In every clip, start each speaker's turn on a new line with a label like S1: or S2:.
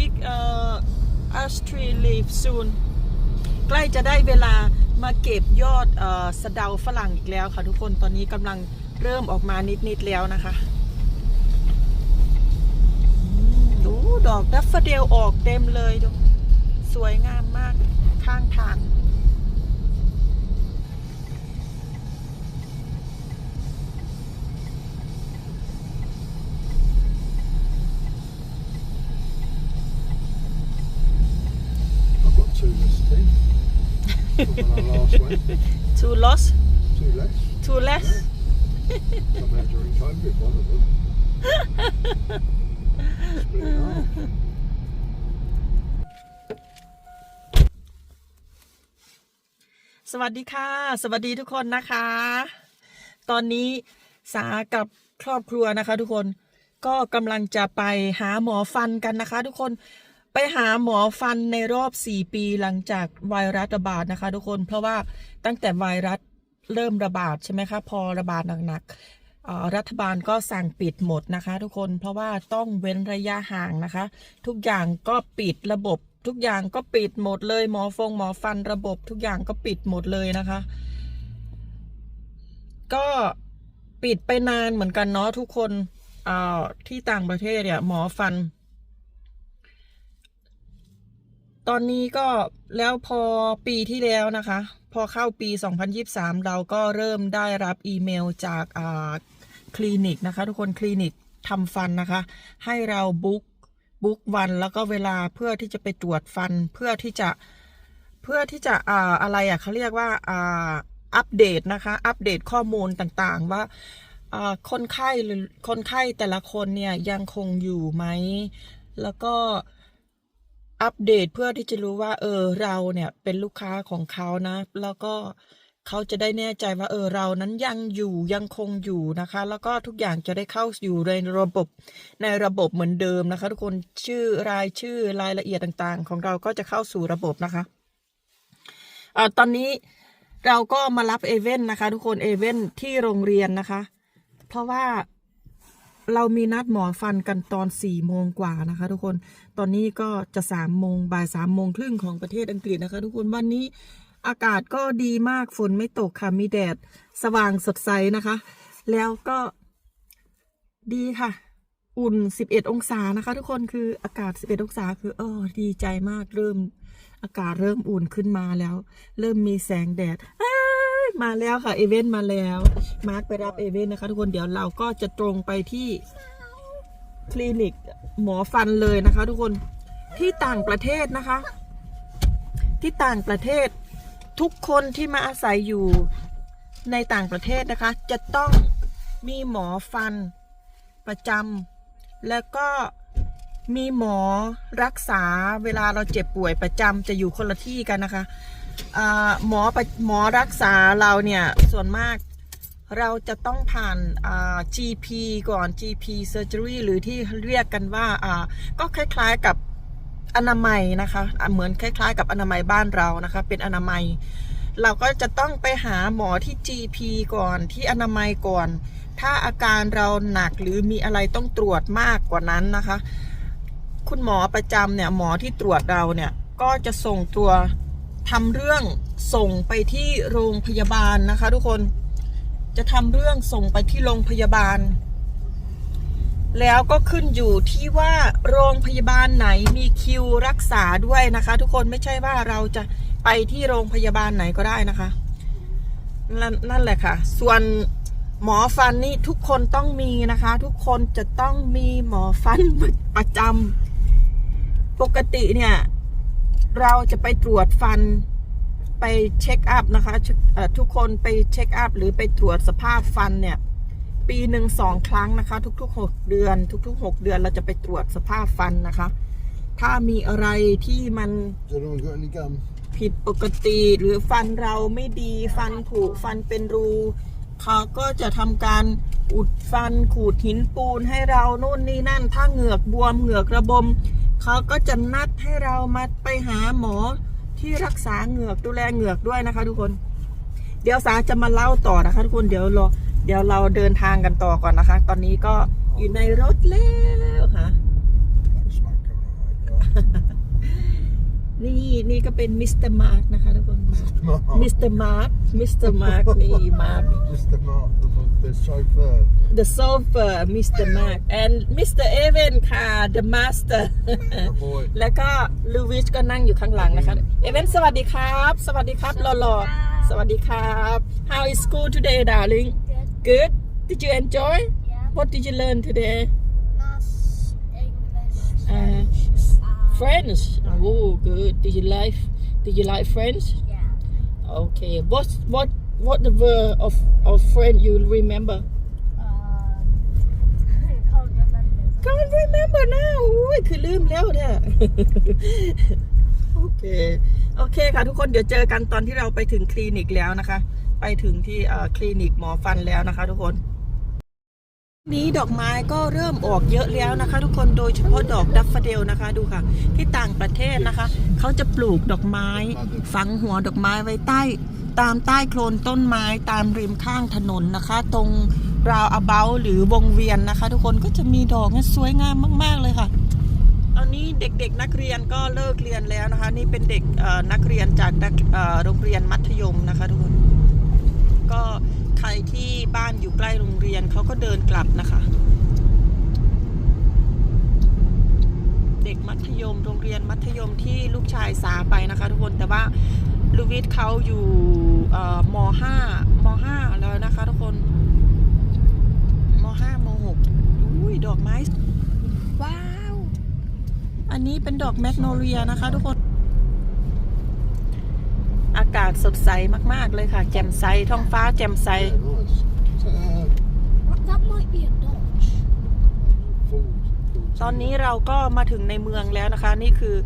S1: pick uh, ash tree leaf soon ใกล้จะได้เวลามาเก็บยอดเออสะเดาฝรั่งอีกแล้วค่ะทุกคนตอนนี้กำลังเริ่มออกมานิด ๆ แล้วนะคะดูดอกดัฟเฟเดลออกเต็มเลยดูสวยงามมากข้างทาง
S2: two
S1: loss
S2: Two less.
S1: two less
S2: Come out during COVID, one of them. Split it half.
S1: สวัสดีค่ะ สวัสดีทุกคนนะคะ ตอนนี้สากับครอบครัวนะคะ ทุกคนก็กำลังจะไปหาหมอฟันกันนะคะ ทุกคน ไปหาหมอฟันในรอบ 4 ปีหลังจากไวรัสระบาดนะคะ ทุกคน เพราะว่าตั้งแต่ไวรัสเริ่มระบาดใช่ไหมคะ พอระบาดหนักๆรัฐบาลก็สั่งปิดหมดนะคะ ทุกคน เพราะว่าต้องเว้นระยะห่างนะคะ ทุกอย่างก็ปิดระบบ ทุกอย่างก็ปิดหมดเลย หมอฟงหมอฟันระบบ ทุกอย่างก็ปิดหมดเลยนะคะ ก็ปิดไปนานเหมือนกันเนาะทุกคนที่ต่างประเทศเนี่ยหมอฟัน ตอนนี้ก็แล้วพอปีที่แล้วนะคะ พอเข้าปี 2023 เราก็เริ่มได้รับอีเมลจากคลินิกนะคะ ทุกคนคลินิกทำฟันนะคะ ให้เราบุ๊กบุ๊กวันแล้วก็เวลาเพื่อที่จะไปตรวจฟันเพื่อที่จะเพื่อที่จะอ่าอะไรอะเขาเรียกว่าอ่าอัปเดตนะคะ อัปเดตข้อมูลต่างๆ ว่าอ่าคนไข้หรือคนไข้แต่ละคนเนี่ยยังคงอยู่ไหม แล้วก็ อัปเดตเพื่อที่จะรู้ว่า เออ เราเนี่ยเป็นลูกค้าของเขานะ แล้วก็เขาจะได้แน่ใจว่า เออ เรานั้นยังอยู่ยังคงอยู่นะคะ แล้วก็ทุกอย่างจะได้เข้าอยู่ในระบบในระบบเหมือนเดิมนะคะ ทุกคนชื่อรายชื่อรายละเอียดต่างๆ ของเราก็จะเข้าสู่ระบบนะคะเอ่อตอนนี้เราก็มารับเอเว่นนะคะ ทุกคนเอเว่นที่โรงเรียนนะคะ เพราะว่า เรามีนัดหมอฟันกันตอนสี่โมงกว่านะคะ ทุกคน ตอนนี้ก็จะสามโมงบ่ายสามโมงครึ่งของประเทศอังกฤษนะคะ ทุกคนวันนี้อากาศก็ดีมากฝนไม่ตกค่ะมีแดดสว่างสดใสนะคะ แล้วก็ดีค่ะ อุ่น 11 องศานะคะ ทุกคนคืออากาศ 11 องศาคือเออดีใจมากเริ่ม อากาศเริ่มอุ่นขึ้นมาแล้ว เริ่มมีแสงแดดอ้ย มาแล้วค่ะเอเวนมาแล้ว มาร์คไปรับเอเวนนะคะ ทุกคนเดี๋ยวเราก็จะตรงไปที่คลินิกหมอฟันเลยนะคะ ทุกคนที่ต่างประเทศนะคะ ที่ต่างประเทศทุกคนที่มาอาศัยอยู่ในต่างประเทศนะคะ จะต้องมีหมอฟันประจำแล้วก็มีหมอรักษาเวลาเราเจ็บป่วยประจำจะอยู่คนละที่กันนะคะ หมอระหมอรักษาเราเนี่ยส่วนมากเราจะต้องผ่าน GP ก่อน GP surgery หรือที่เรียกกันว่าก็คล้ายๆกับอนามัยนะคะ เหมือนคล้ายๆ กับอนามัยบ้านเรานะคะ เป็นอนามัย เราก็จะต้องไปหาหมอที่ GP ก่อนที่อนามัยก่อน ถ้าอาการเราหนักหรือมีอะไรต้องตรวจมากกว่านั้นนะคะ คุณหมอประจำเนี่ยหมอที่ตรวจเราเนี่ยก็จะส่งตัว ทำเรื่องส่งไปที่โรงพยาบาลนะคะ ทุกคนจะทำเรื่องส่งไปที่โรงพยาบาล แล้วก็ขึ้นอยู่ที่ว่าโรงพยาบาลไหนมีคิวรักษาด้วยนะคะ ทุกคนไม่ใช่ว่าเราจะไปที่โรงพยาบาลไหนก็ได้นะคะนั่นนั่นแหละค่ะ ส่วนหมอฟันนี่ทุกคนต้องมีนะคะ ทุกคนจะต้องมีหมอฟันประจำปกติเนี่ย เราจะไปตรวจฟันไปเช็คอัพนะคะเอ่อทุกคนไปเช็คอัพหรือไปตรวจสภาพฟันเนี่ย ปีหนึ่งสองครั้งนะคะ ทุกๆหกเดือน ทุกๆหกเดือนเราจะไปตรวจสภาพฟันนะคะ ถ้ามีอะไรที่มัน
S2: Has anyone got any gum?
S1: ผิดปกติหรือฟันเราไม่ดีฟันผุฟันเป็นรูเขาก็จะทำการอุดฟันขูดหินปูนให้เรานู่นนี่นั่น ถ้าเหงือกบวมเหงือกระบม เขาก็จะนัดให้เรามาไปหาหมอที่รักษาเหงือกดูแลเหงือกด้วยนะคะ ทุกคน เดี๋ยวสาจะมาเล่าต่อนะคะ ทุกคนเดี๋ยวรอเดี๋ยวเราเดินทางกันต่อก่อนนะคะ ตอนนี้ก็อยู่ในรถแล้วค่ะ นี่นี่ก็เป็นมิสเตอร์มาร์กนะคะทุกคน
S2: Mark.
S1: มิสเตอร์มาร์กมิสเตอร์มาร์กนี่มาร์ก
S2: Mr. Mark, the, the chauffeur.
S1: the chauffeur Mr. Mark and Mr. Evan ค่ะ the master
S2: The boy.
S1: แล้วก็ลูวิชก็นั่งอยู่ข้างหลังนะคะ เอเวนสวัสดีครับ สวัสดีครับหล่อๆสวัสดีครับ How is school today darling
S3: Good.
S1: Good Did you enjoy
S3: Yeah.
S1: What did you learn today
S3: Maths, English,
S1: Uh,
S3: uh,
S1: French Oh good Did you like Did you like French
S3: yeah.
S1: Okay What what what the word of of French you remember
S3: Um, can't remember.
S1: Can't remember now โอ้ยคือลืมแล้วเนี่ย โอเค โอเคค่ะทุกคนเดี๋ยวเจอกันตอนที่เราไปถึงคลินิกแล้วนะคะ ไปถึงที่เอ่อคลินิกหมอฟันแล้วนะคะ ทุกคน นี้ดอกไม้ก็เริ่มออกเยอะแล้วนะคะ ทุกคนโดยเฉพาะดอกดัฟฟเดลนะคะดูค่ะ ที่ต่างประเทศนะคะ เขาจะปลูกดอกไม้ ฝังหัวดอกไม้ไว้ใต้ ตามใต้โคลนต้นไม้ตามริมข้างถนนนะคะ ตรงราวอเบาหรือวงเวียนนะคะ ทุกคนก็จะมีดอกเนี่ยสวยงามมาก ๆ เลยค่ะ ตอนนี้เด็กๆนักเรียนก็เลิกเรียนแล้วนะคะ นี่เป็นเด็กนักเรียนจากโรงเรียนมัธยมนะคะทุกคน ก็ใครที่บ้านอยู่ใกล้โรงเรียนเขาก็เดินกลับนะคะ เด็กมัธยมโรงเรียนมัธยมที่ลูกชายสาไปนะคะ ทุกคนแต่ว่าลูวิทเขาอยู่เอ่อมห้ามห้าแล้วนะคะ ทุกคนมห้ามหกอุ้ยดอกไม้ว้าว อันนี้เป็นดอกแมกโนเลียนะคะ ทุกคนอากาศสดใสมาก ๆ เลยค่ะ แจ่มใส ท้องฟ้าแจ่มใส
S2: Yeah, nice. Is that, uh,
S3: That might be a Dodge.
S2: Ford? Ford
S1: ตอนนี้เราก็มาถึงในเมืองแล้วนะคะ นี่คือ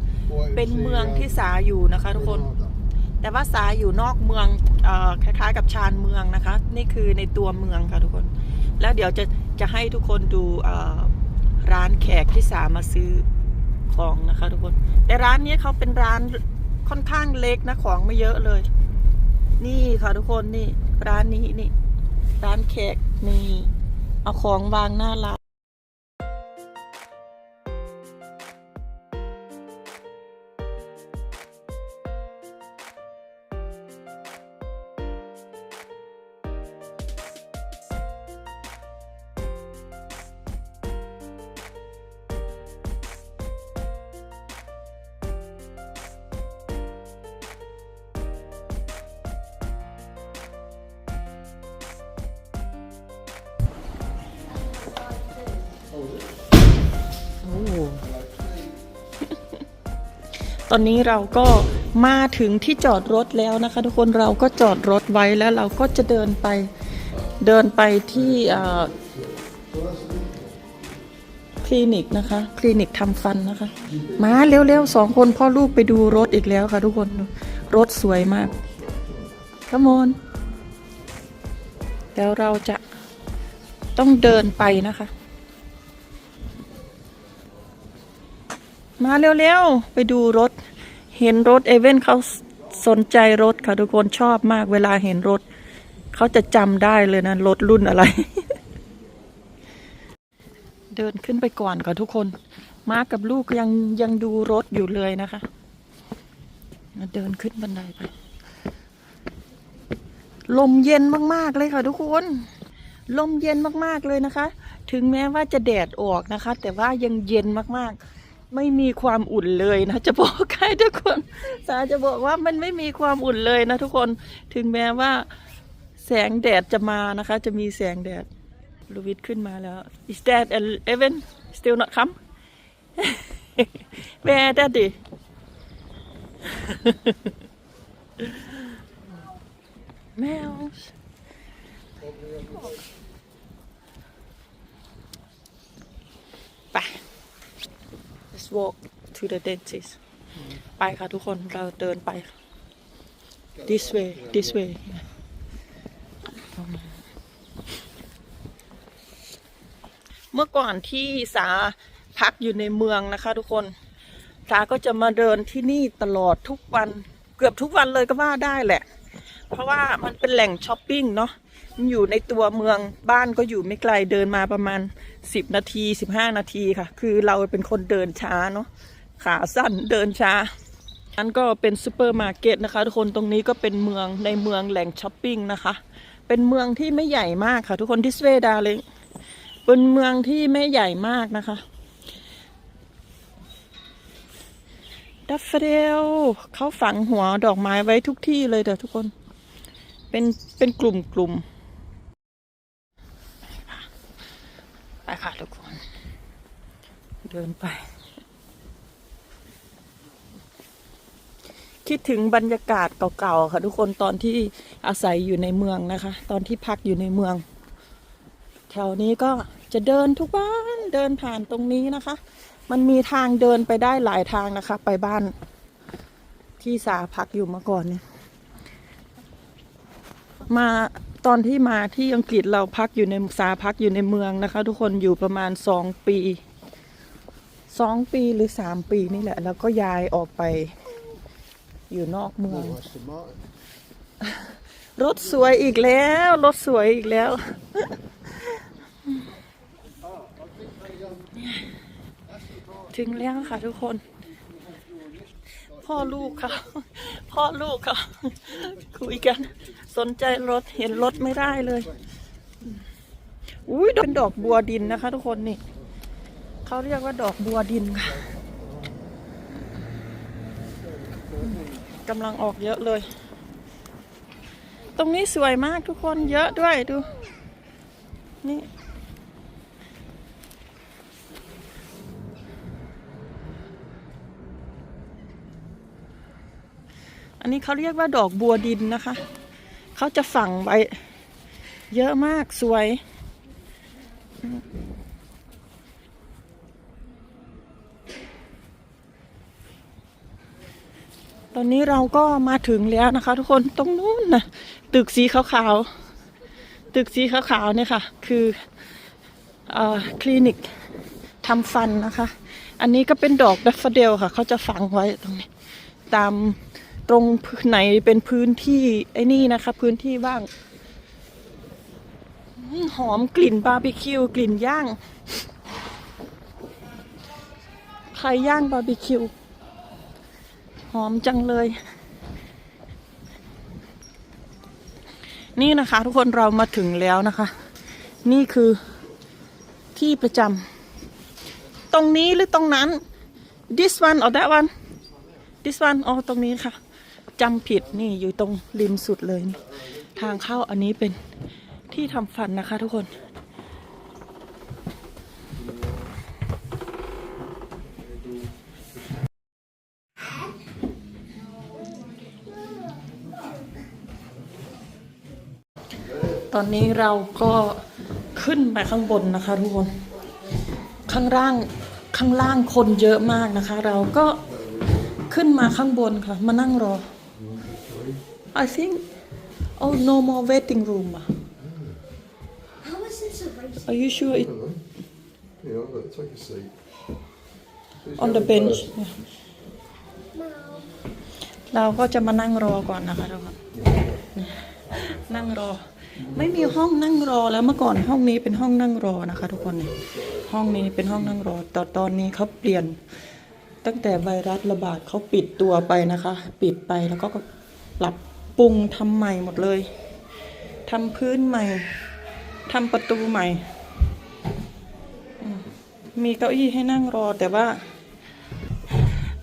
S1: เป็นเมืองที่สาอยู่นะคะ ทุกคน
S2: Granada.
S1: แต่ว่าสาอยู่นอกเมืองเออคล้ายๆ กับชานเมืองนะคะ นี่คือในตัวเมืองค่ะทุกคน แล้วเดี๋ยวจะจะให้ทุกคนดูเอ่อร้านแขกที่สามาซื้อของนะคะ ทุกคน แต่ร้านนี้เขาเป็นร้าน ค่อนข้างเล็กนะของไม่เยอะเลย นี่ค่ะทุกคนนี่ ร้านนี้นี่ ร้านแขกนี่ เอาของวางหน้าร้าน อนนี้เราก็มาถึงที่จอดรถแล้วนะคะ ทุกคนเราก็จอดรถไว้แล้วเราก็จะเดินไปเดินไปที่คลินิกนะคะ คลินิกทำฟันนะคะ มาเร็วๆสองคนพ่อลูกไปดูรถอีกแล้วค่ะ ทุกคนรถสวยมากขมอนแล้วเราจะต้องเดินไปนะคะ มาเร็วๆ ไปดูรถ เห็นรถเอเว่นเขาสนใจรถค่ะทุกคนชอบมากเวลาเห็นรถ เขาจะจำได้เลยนะ รถรุ่นอะไร เดินขึ้นไปก่อนค่ะทุกคน มากับลูกยังยังดูรถอยู่เลยนะคะมาเดินขึ้นบันไดไป ลมเย็นมากๆเลยค่ะทุกคนลมเย็นมากๆเลยนะคะ ถึงแม้ว่าจะแดดออกนะคะ แต่ว่ายังเย็นมากๆ ไม่มีความอุ่นเลยนะ จะบอกใครทุกคน สาจะบอกว่ามันไม่มีความอุ่นเลยนะทุกคนถึงแม้ว่า แสงแดดจะมานะคะ จะมีแสงแดดลูวิทขึ้นมาแล้ว is that Evan still not come where daddy แมว ไป let's walk to the dentist ไปค่ะทุกคนเราเดินไป this way this way เมื่อก่อนที่สาพักอยู่ในเมืองนะคะ ทุกคน สาก็จะมาเดินที่นี่ตลอดทุกวัน เกือบทุกวันเลยก็ว่าได้แหละ เพราะว่ามันเป็นแหล่งช้อปปิ้งเนาะ อยู่ในตัวเมืองบ้านก็อยู่ไม่ไกลเดินมาประมาณสิบนาทีสิบห้านาทีค่ะ คือเราเป็นคนเดินช้าเนาะขาสั้นเดินช้านั้นก็เป็นซูเปอร์มาร์เก็ตนะคะ ทุกคนตรงนี้ก็เป็นเมืองในเมืองแหล่งช้อปปิ้งนะคะ เป็นเมืองที่ไม่ใหญ่มากค่ะ ทุกคนดิสเวดาเลยเป็นเมืองที่ไม่ใหญ่มากนะคะดัฟเฟเดลเขาฝังหัวดอกไม้ไว้ทุกที่เลยเด้อทุกคน เป็นเป็นกลุ่มกลุ่มไปค่ะทุกคน เดินไป คิดถึงบรรยากาศเก่าๆค่ะทุกคนตอนที่อาศัยอยู่ในเมืองนะคะ ตอนที่พักอยู่ในเมือง แถวนี้ก็จะเดินทุกบ้านเดินผ่านตรงนี้นะคะ มันมีทางเดินไปได้หลายทางนะคะ ไปบ้านที่สาพักอยู่เมื่อก่อนเนี่ย มาตอนที่มาที่อังกฤษเราพักอยู่ในสาพักอยู่ในเมืองนะคะ ทุกคนอยู่ประมาณสองปีสองปีหรือสามปีนี่แหละ แล้วก็ย้ายออกไปอยู่นอกเมือง รถสวยอีกแล้ว รถสวยอีกแล้ว ถึงแล้วค่ะทุกคน พ่อลูกค่ะพ่อลูกค่ะคุยกัน สนใจรถเห็นรถไม่ได้เลย อุ้ยเป็นดอกบัวดินนะคะ ทุกคนนี่เขาเรียกว่าดอกบัวดินค่ะกำลังออกเยอะเลย ตรงนี้สวยมากทุกคนเยอะด้วยดู นี่ อันนี้เขาเรียกว่าดอกบัวดินนะคะ เขาจะฝังไว้ เยอะมากสวย ตอนนี้เราก็มาถึงแล้วนะคะ ทุกคนตรงนู้นนะตึกสีขาวๆตึกสีขาวๆเนี่ยค่ะ คือออคลินิกทำฟันนะคะ อันนี้ก็เป็นดอกดัฟเฟเดลค่ะ เขาจะฝังไว้ตรงนี้ ตาม ตรงไหนเป็นพื้นที่ไอ้นี่นะคะ พื้นที่ว่าง หอมกลิ่นบาร์บีคิว กลิ่นย่าง ใครย่างบาร์บีคิว หอมจังเลย นี่นะคะ ทุกคนเรามาถึงแล้วนะคะ นี่คือที่ประจำตรงนี้หรือตรงนั้น this one or that one this one อ๋อตรงนี้ค่ะ จำผิดนี่อยู่ตรงริมสุดเลยนี่ทางเข้าอันนี้เป็นที่ทำฟันนะคะทุกคน ตอนนี้เราก็ขึ้นไปข้างบนนะคะทุกคน ข้างล่างข้างล่างคนเยอะมากนะคะ เราก็ขึ้นมาข้างบนค่ะ มานั่งรอ I think oh no more waiting room อะ
S3: How is this a race?
S1: Are you sure it
S2: Yeah, look, take a seat.
S1: on the bench เนี่ย
S3: No.
S1: เราก็จะมานั่งรอก่อนนะคะทุกคนนั่งรอ ไม่มีห้องนั่งรอแล้วเมื่อก่อนห้องนี้เป็นห้องนั่งรอนะคะ ทุกคนเนี่ยห้องนี้เป็นห้องนั่งรอแต่ตอนนี้เขาเปลี่ยน ตั้งแต่ไวรัสระบาดเขาปิดตัวไปนะคะ ปิดไปแล้วก็ปรับ ปรุงทำใหม่หมดเลยทำพื้นใหม่ทำประตูใหม่ มีเก้าอี้ให้นั่งรอแต่ว่า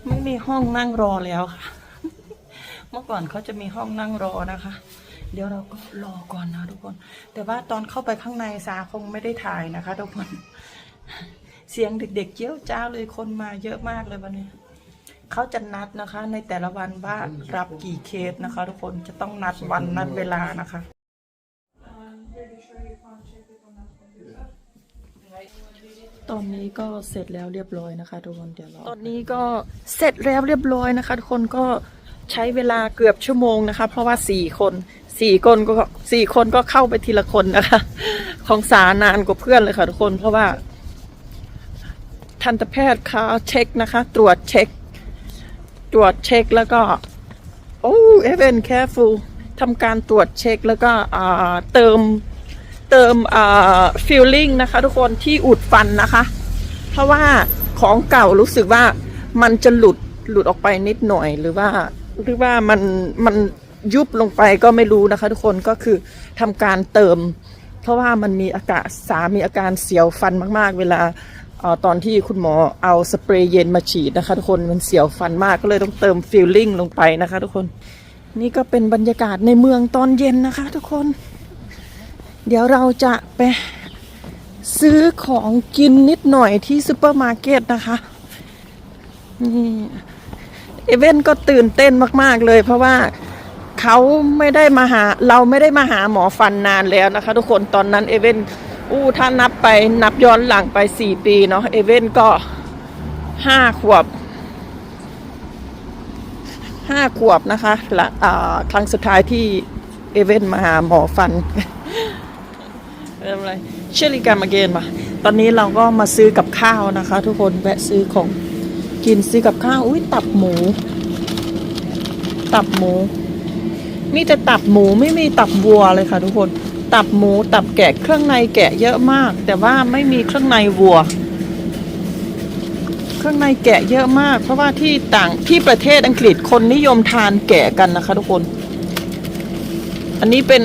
S1: ไม่มีห้องนั่งรอแล้วค่ะ เมื่อก่อนเขาจะมีห้องนั่งรอนะคะ เดี๋ยวเราก็รอก่อนนะทุกคน แต่ว่าตอนเข้าไปข้างในสาคงไม่ได้ถ่ายนะคะ ทุกคน เสียงเด็กๆเจี้ยวจ้าเลยคนมาเยอะมากเลยวันนี้ เขาจะนัดนะคะในแต่ละวันว่ารับกี่เคสนะคะ ทุกคนจะต้องนัดวันนัดเวลานะคะ ตอนนี้ก็เสร็จแล้วเรียบร้อยนะคะ ทุกคนเดี๋ยวรอตอนนี้ก็เสร็จแล้วเรียบร้อยนะคะ ทุกคนก็ใช้เวลาเกือบชั่วโมงนะคะ เพราะว่าสี่คนสี่คนก็สี่คนก็เข้าไปทีละคนนะคะ ของสานานกว่าเพื่อนเลยค่ะทุกคนเพราะว่าทันตแพทย์เขาเช็คนะคะ ตรวจเช็ค ตรวจเช็คแล้วก็โอ้เอเวนแคฟูทำการตรวจเช็คแล้วก็เติมเติมอ่าฟิลลิ่งนะคะ ทุกคนที่อุดฟันนะคะ เพราะว่าของเก่ารู้สึกว่ามันจะหลุดหลุดออกไปนิดหน่อยหรือว่า หรือว่ามันมันยุบลงไปก็ไม่รู้นะคะ ทุกคนก็คือทำการเติม เพราะว่ามันมีอากาศสามีอาการเสียวฟันมาก ๆ เวลา ตอนที่คุณหมอเอาสเปรย์เย็นมาฉีดนะคะทุกคนมันเสียวฟันมากก็เลยต้องเติมฟิลลิ่งลงไปนะคะ ทุกคนนี่ก็เป็นบรรยากาศในเมืองตอนเย็นนะคะ ทุกคน เดี๋ยวเราจะไปซื้อของกินนิดหน่อยที่ซูเปอร์มาร์เก็ตนะคะนี่เอเว่นก็ตื่นเต้นมาก ๆเลย เพราะว่าเขาไม่ได้มาหาเราไม่ได้มาหาหมอฟันนานแล้วนะคะ ทุกคนตอนนั้นเอเว่น อู้ถ้านับไปนับย้อนหลังไป4ปีเนาะเอเว่นก็5ขวบ5ขวบนะคะละอ่าครั้งสุดท้ายที่เอเว่นมาหาหมอฟันเริ่มอะไรเชอรี่กามาเกนมาตอนนี้เราก็มาซื้อกับข้าวนะคะ ทุกคนแวะซื้อของกินซื้อกับข้าวอุ้ยตับหมู ตับหมู มีแต่ตับหมูไม่มีตับวัวเลยค่ะทุกคน ตับหมูตับแกะเครื่องในแกะเยอะมาก แต่ว่าไม่มีเครื่องในวัว เครื่องในแกะเยอะมาก เพราะว่าที่ต่างที่ประเทศอังกฤษคนนิยมทานแกะกันนะคะทุกคน อันนี้เป็น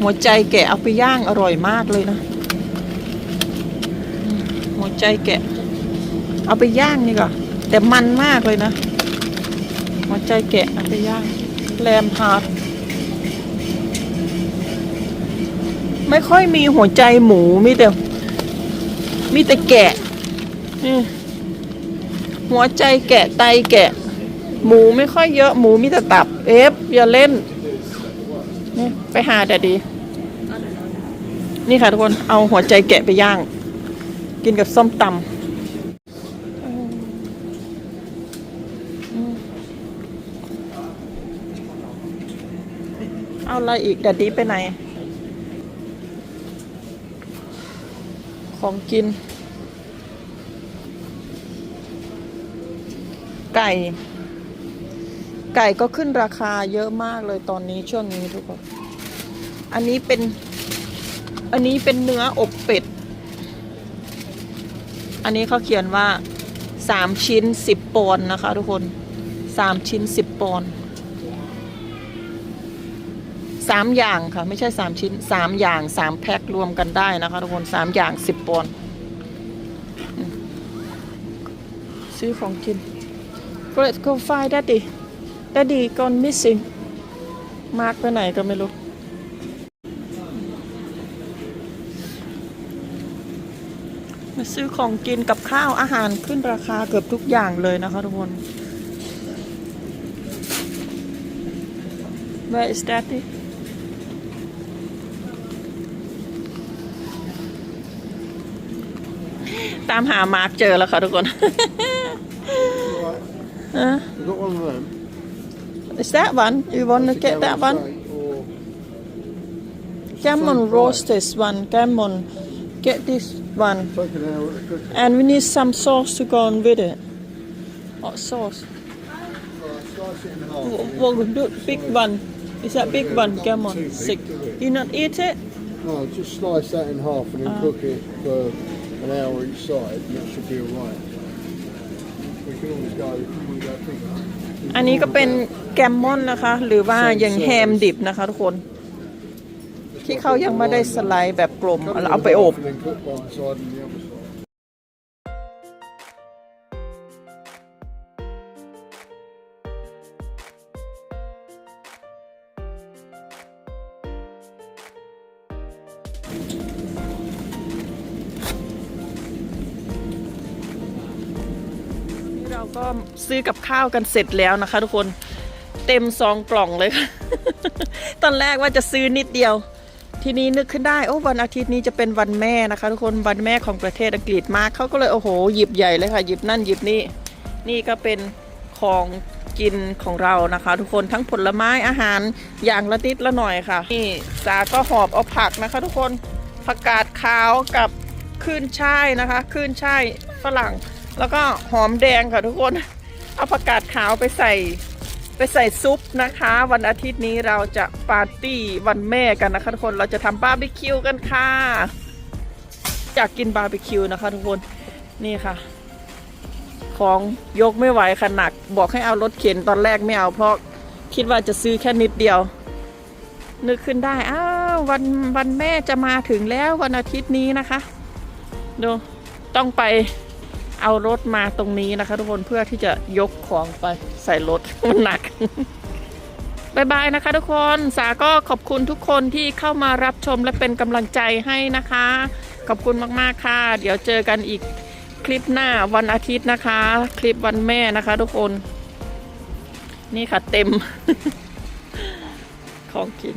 S1: หัวใจแกะเอาไปย่างอร่อยมากเลยนะอืมหัวใจแกะ เอาไปย่างนี่ก่อนแต่มันมากเลยนะ หัวใจแกะเอาไปย่างแลมฮาร์ ไม่ค่อยมีหัวใจหมูมีแต่ มีแต่แกะหัวใจแกะไตแกะ หมูไม่ค่อยเยอะหมูมีแต่ตับ เอฟอย่าเล่นนี่ไปหาแต่ดี นี่ค่ะทุกคนเอาหัวใจแกะไปย่าง กินกับส้มตำเอาอะไรอีกดัดดีไปไหน ของกิน ไก่ ไก่ก็ขึ้นราคาเยอะมากเลยตอนนี้ช่วงนี้ทุกคน อันนี้เป็น อันนี้เป็นเนื้ออบเป็ด อันนี้เขาเขียนว่าสามชิ้นสิบปอนด์นะคะทุกคนสามชิ้นสิบปอนด์ สามอย่างค่ะไม่ใช่สามชิ้นสามอย่างสามแพ็ครวมกันได้นะคะทุกคนสามอย่างสิบปอนด์ซื้อของกิน Let's go find daddy daddy gone missing มาร์กไปไหนก็ไม่รู้มาซื้อของกินกับข้าวอาหารขึ้นราคาเกือบทุกอย่างเลยนะคะทุกคน Where is daddy ตามหามาร์กเจอแล้วค่ะทุกคน
S2: Right.
S1: ฮะ
S2: You got one of them?
S1: Is that one? You want to get that one?
S2: Or
S1: Gammon roast this one. Gammon. Get this one.
S2: take an hour at the cooker.
S1: And we need some sauce to go on with it. What sauce?
S2: Right, slice it in half.
S1: Wh-
S2: and
S1: What do big one? Is that big one? Gammon.
S2: Too big,
S1: Sick.
S2: is it?
S1: You not eat it?
S2: then- No, just slice that in half and then cook it for an hour each side, and that should be alright. We can always go if we go bigger.
S1: อันนี้ก็เป็นแกมมอนนะคะ หรือว่าอย่างแฮมดิบนะคะ ทุกคน ที่เขายังไม่ได้สไลด์แบบกลม
S2: Cut it
S1: แล้ว
S2: in
S1: เอาไป
S2: half
S1: อบ
S2: And then cook one side and the other
S1: ซื้อกับข้าวกันเสร็จแล้วนะคะ ทุกคนเต็มซองกล่องเลย ตอนแรกว่าจะซื้อนิดเดียว ทีนี้นึกขึ้นได้โอ้วันอาทิตย์นี้จะเป็นวันแม่นะคะ ทุกคนวันแม่ของประเทศอังกฤษมากเขาก็เลยโอ้โหหยิบใหญ่เลยค่ะ หยิบนั่นหยิบนี่นี่ก็เป็นของกินของเรานะคะ ทุกคนทั้งผลไม้อาหารอย่างละนิดละหน่อยค่ะนี่สาก็หอบเอาผักนะคะ ทุกคนผักกาดขาวกับขึ้นช่ายนะคะ ขึ้นช่ายฝรั่ง แล้วก็หอมแดงค่ะทุกคน เอาผักกาดขาวไปใส่ไปใส่ซุปนะคะ วันอาทิตย์นี้เราจะปาร์ตี้วันแม่กันนะคะทุกคนเราจะทำบาร์บีคิวกันค่ะอยากกินบาร์บีคิวนะคะทุกคนนี่ค่ะ ของยกไม่ไหวค่ะหนัก บอกให้เอารถเข็นตอนแรกไม่เอาเพราะคิดว่าจะซื้อแค่นิดเดียว นึกขึ้นได้อ้าววันวันแม่จะมาถึงแล้ววันอาทิตย์นี้นะคะดูต้องไป เอารถมาตรงนี้นะคะ ทุกคนเพื่อที่จะยกของไปใส่รถมันหนักบายบายนะคะ ทุกคนสาก็ขอบคุณทุกคนที่เข้ามารับชมและเป็นกำลังใจให้นะคะ ขอบคุณมากๆค่ะ เดี๋ยวเจอกันอีกคลิปหน้าวันอาทิตย์นะคะ คลิปวันแม่นะคะ ทุกคน นี่ค่ะเต็ม ของกิน